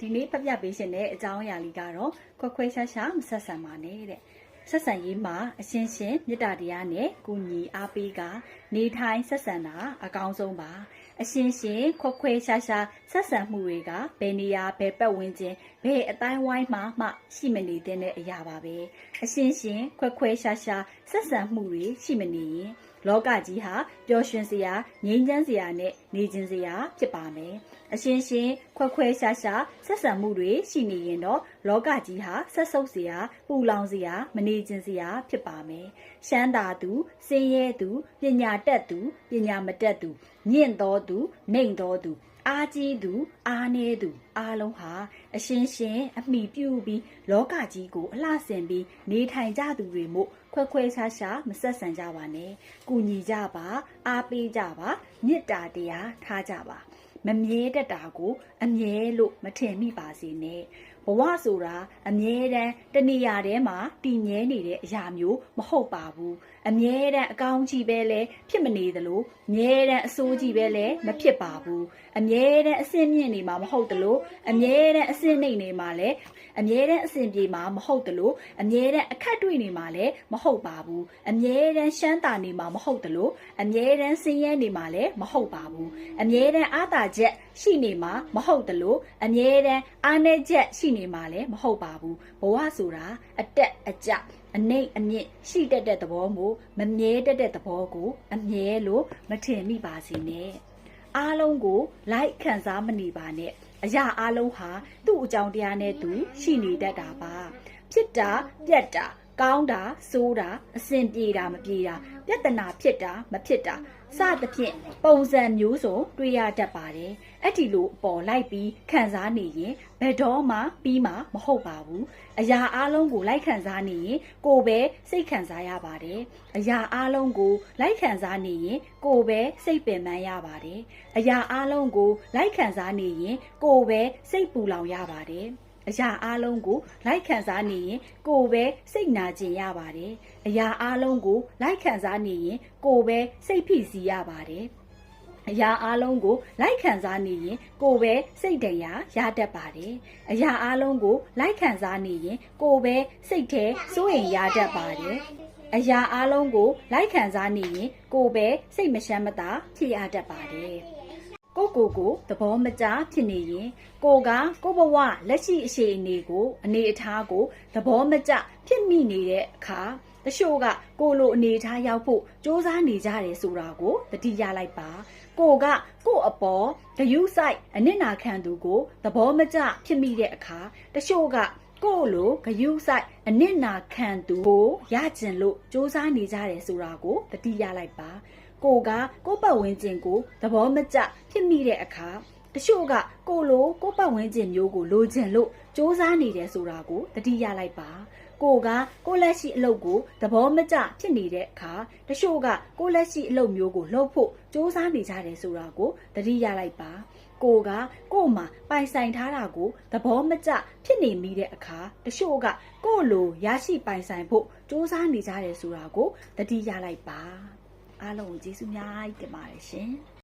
ဒီနေ့ဖတ်ပြပေးရှင်တဲ့အကြောင်းအရာလေးကတော့ခွက်ခွဲရှားရှားမဆက်ဆံပါနဲ့တဲ့ဆက်ဆံရေးမှာအရှင်းရှင်းမေတ္တာတရားနဲ့ကုညီအားပေးကနေထိုင်ဆက်ဆံတာအကောင်းဆုံးပါအရှင်းရှင်းခွက်ခွဲရှားရှားဆက်ဆံမှုတွေကဘယ်နေရာဘယ်ပတ်ဝန်းကျင်ဘယ်အတိုင်းဝိုင်းမှာမှရှိမနေတဲ့အရာပါပဲအရှင်းရှင်းခွက်ခွဲရှားရှားဆက်ဆံမှုတွေရှိမနေရင် လောကကြီးဟာပျော်ရွှင်စရာငြိမ်းချမ်းစရာနဲ့နေခြင်းစရာဖြစ်ပါမယ်။အရှင်းရှင်းခွက်ခွဲရှားရှားဆက်ဆံမှုတွေရှိနေရင်တော့လောကကြီးဟာဆက်ဆုပ်စရာပူလောင်စရာမနေခြင်းစရာဖြစ်ပါမယ်။ရှမ်းသာသူစင်ရဲသူပညာတတ်သူပညာမတတ်သူညင့်တော်သူနှိမ်တော်သူ အားကြီးသူအားနည်းသူအားလုံးဟာအရှင်းရှင်းအမိပြုပြီးလောကကြီးကိုအလှဆင်ပြီးနေထိုင်ကြသူတွေမို့ခွဲခွဲခြားခြားမဆက်ဆံကြပါနဲ့။ကုညီကြပါအားပေးကြပါမေတ္တာတရားထားကြပါမမြဲတတ်တာကို အမြဲလို့မထင်မိပါစေနဲ့ဘဝဆိုတာအမြဲတမ်းတဏှာထဲမှာတည်မြဲနေတဲ့အရာမျိုးမဟုတ်ပါဘူးအမြဲတမ်းအကောင်းကြီးပဲလဲဖြစ်မနေသလိုအမြဲတမ်းအဆိုးကြီးပဲလဲမဖြစ်ပါဘူးအမြဲတမ်းအစင်းမြင့်နေမှာမဟုတ်သလိုအမြဲတမ်းအစင်းနှိမ်နေမှာလဲအမြဲတမ်းအစင်ပြေမှာမဟုတ်သလိုအမြဲတမ်းအခက်တွေ့နေမှာလဲမဟုတ်ပါဘူးအမြဲတမ်းရှမ်းတာနေမှာမဟုတ်သလိုအမြဲတမ်းဆင်းရဲနေမှာလဲမဟုတ်ပါဘူးအမြဲတမ်းအားတာချက်ရှိနေမှာမဟုတ်သလိုအမြဲတမ်းအားနည်းချက်ရှိနေမှာလဲမဟုတ်ပါဘူးဘဝဆိုတာအတက်အကျအနှိမ့်အမြင့်ရှိတတ်တဲ့သဘောမျိုးမမြဲတတ်တဲ့သဘောကို အမြဲလို့မထင်မိပါစေနဲ့အားလုံးကိုလိုက်ခံစားမနေပါနဲ့အရာအားလုံးဟာသူ့အကြောင်းတရားနဲ့သူ ရှိနေတတ်တာပါဖြစ်တာပြက်တာ ကောင်းတာဆိုးတာအဆင်ပြေတာမပြေတာပြဿနာဖြစ်တာမဖြစ်တာစသဖြင့်ပုံစံမျိုးစုံတွေ့ရတတ်ပါတယ်အဲ့ဒီလိုအပေါ်လိုက်ပြီးခံစားနေရင်ဘယ်တော့မှပြီးမှမဟုတ်ပါဘူးအရာအလုံးကိုလိုက်ခံစားနေရင်ကိုယ်ပဲစိတ်ခံစားရပါတယ်အရာအလုံးကိုလိုက်ခံစားနေရင်ကိုယ်ပဲစိတ်ပင်ပန်းရပါတယ်အရာအလုံးကိုလိုက်ခံစားနေရင်ကိုယ်ပဲစိတ်ပူလောင်ရပါတယ် အရာအလုံးကိုလိုက်ခံစားနေရင်ကိုယ်ပဲစိတ်နာကျင်ရပါတယ်။အရာအလုံးကိုလိုက်ခံစားနေရင်ကိုယ်ပဲစိတ်ဖိစီးရပါတယ်။အရာအလုံးကိုလိုက်ခံစားနေရင်ကိုယ်ပဲစိတ်တရားရတတ်ပါတယ်။အရာအလုံးကိုလိုက်ခံစားနေရင်ကိုယ်ပဲစိတ်แท้စိုးရင်ရတတ်ပါတယ်။အရာအလုံးကိုလိုက်ခံစားနေရင်ကိုယ်ပဲစိတ်မရှမ်းမသာဖြစ်ရတတ်ပါတယ်။ ကိုကိုကိုသဘောမကျဖြစ်နေရင်ကိုကကိုဘဝလက်ရှိအခြေအနေကို အနေအထားကိုသဘောမကျဖြစ်မိနေတဲ့အခါတချို့ကကိုလိုအနေအထားရောက်ဖို့စ조사နေကြတယ်ဆိုတာကိုတတိယလိုက်ပါ ကိုကကိုအပေါ်ဂယုဆိုင်အနစ်နာခံသူကိုသဘောမကျဖြစ်မိတဲ့အခါတချို့ကကိုလိုဂယုဆိုင်အနစ်နာခံသူကိုရကျင်လို့စ조사နေကြတယ်ဆိုတာကိုတတိယလိုက်ပါ ကိုကကိုပတ်ဝန်းကျင်ကိုသဘောမကျဖြစ်မိတဲ့အခါတချို့ကကိုလိုကိုပတ်ဝန်းကျင်မျိုးကိုလိုချင်လို့စူးစမ်းနေတယ်ဆိုတာကိုတတိယလိုက်ပါကိုကကိုလက်ရှိအလုပ်ကိုသဘောမကျဖြစ်နေတဲ့အခါတချို့ကကိုလက်ရှိအလုပ်မျိုးကိုလှုပ်ဖို့စူးစမ်းနေကြတယ်ဆိုတာကိုတတိယလိုက်ပါကိုကကို့မှာပိုင်ဆိုင်ထားတာကိုသဘောမကျဖြစ်နေမိတဲ့အခါတချို့ကကို့လိုရရှိပိုင်ဆိုင်ဖို့စူးစမ်းနေကြတယ်ဆိုတာကိုတတိယလိုက်ပါ အားလုံးကိုကျေးဇူးများတင်ပါတယ်ရှင်